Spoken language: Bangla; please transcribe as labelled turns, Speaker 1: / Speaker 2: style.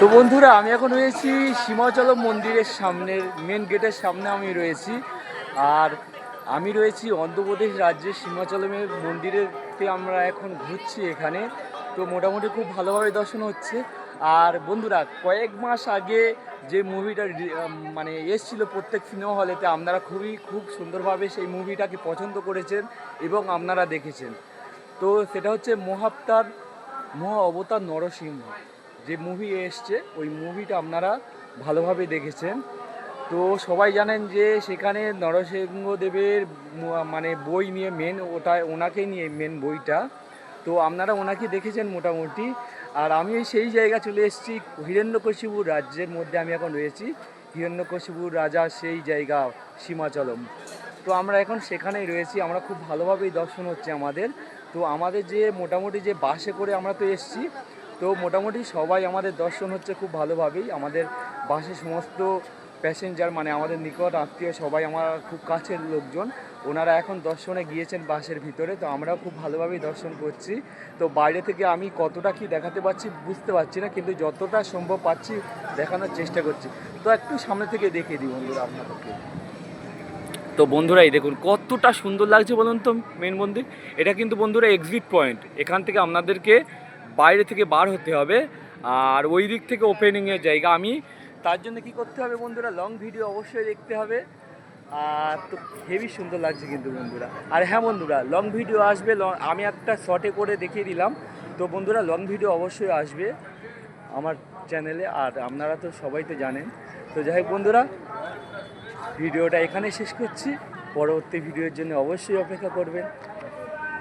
Speaker 1: তো বন্ধুরা, আমি এখন রয়েছি সীমাচলম মন্দিরের সামনের মেন গেটের সামনে আমি রয়েছি। আর আমি রয়েছি অন্ধ্রপ্রদেশ রাজ্যের সীমাচলমের মন্দিরেতে আমরা এখন ঘুরছি এখানে। তো মোটামুটি খুব ভালোভাবে দর্শন হচ্ছে। আর বন্ধুরা, কয়েক মাস আগে যে মুভিটা মানে এসছিল প্রত্যেক সিনেমা হলেতে আপনারা খুবই খুব সুন্দরভাবে সেই মুভিটাকে পছন্দ করেছেন এবং আপনারা দেখেছেন। তো সেটা হচ্ছে মহাবতার মহা অবতার নরসিংহ। যে মুভি এসছে, ওই মুভিটা আপনারা ভালোভাবে দেখেছেন। তো সবাই জানেন যে সেখানে নরসিংহদেবের মানে বই নিয়ে মেন ওটা, ওনাকে নিয়ে মেন বইটা। তো আপনারা ওনাকে দেখেছেন মোটামুটি। আর আমি সেই জায়গা চলে এসেছি হিরণ্যকশিপুর রাজ্যের মধ্যে আমি এখন রয়েছি। হিরণ্যকশিপুর রাজা সেই জায়গা, সীমাচলম। তো আমরা এখন সেখানেই রয়েছি। আমরা খুব ভালোভাবেই দর্শন হচ্ছে আমাদের। তো আমাদের যে মোটামুটি যে বাসে করে আমরা তো এসেছি তো মোটামুটি সবাই আমাদের দর্শন হচ্ছে খুব ভালোভাবেই। আমাদের বাসে সমস্ত প্যাসেঞ্জার মানে আমাদের নিকট আত্মীয় সবাই আমার খুব কাছের লোকজন, ওনারা এখন দর্শনে গিয়েছেন বাসের ভিতরে, তো আমরাও খুব ভালোভাবেই দর্শন করছি। তো বাইরে থেকে আমি কতটা কি দেখাতে পারছি বুঝতে পারছি না, কিন্তু যতটা সম্ভব পাচ্ছি দেখানোর চেষ্টা করছি। তো একটু সামনে থেকে দেখিয়ে দিই বন্ধুরা আপনাদেরকে। তো বন্ধুরা এই দেখুন, কতটা সুন্দর লাগছে বলুন তো মেন মন্দির। এটা কিন্তু বন্ধুরা এক্সিট পয়েন্ট এখান থেকে আপনাদেরকে বাইরে থেকে বার হতে হবে। আর ওই দিক থেকে ওপেনিংয়ের জায়গা আমি। তার জন্য কি করতে হবে বন্ধুরা? লং ভিডিও অবশ্যই দেখতে হবে। আর তো হেভি সুন্দর লাগছে কিন্তু বন্ধুরা। আর হ্যাঁ বন্ধুরা লং ভিডিও আসবে, long- আমি একটা শর্টে করে দেখিয়ে দিলাম। তো বন্ধুরা লং ভিডিও অবশ্যই আসবে আমার চ্যানেলে আর আপনারা তো সবাই তো জানেন। তো যাই হোক বন্ধুরা ভিডিওটা এখানে শেষ করছি। পরবর্তী ভিডিওর জন্য অবশ্যই অপেক্ষা করবেন।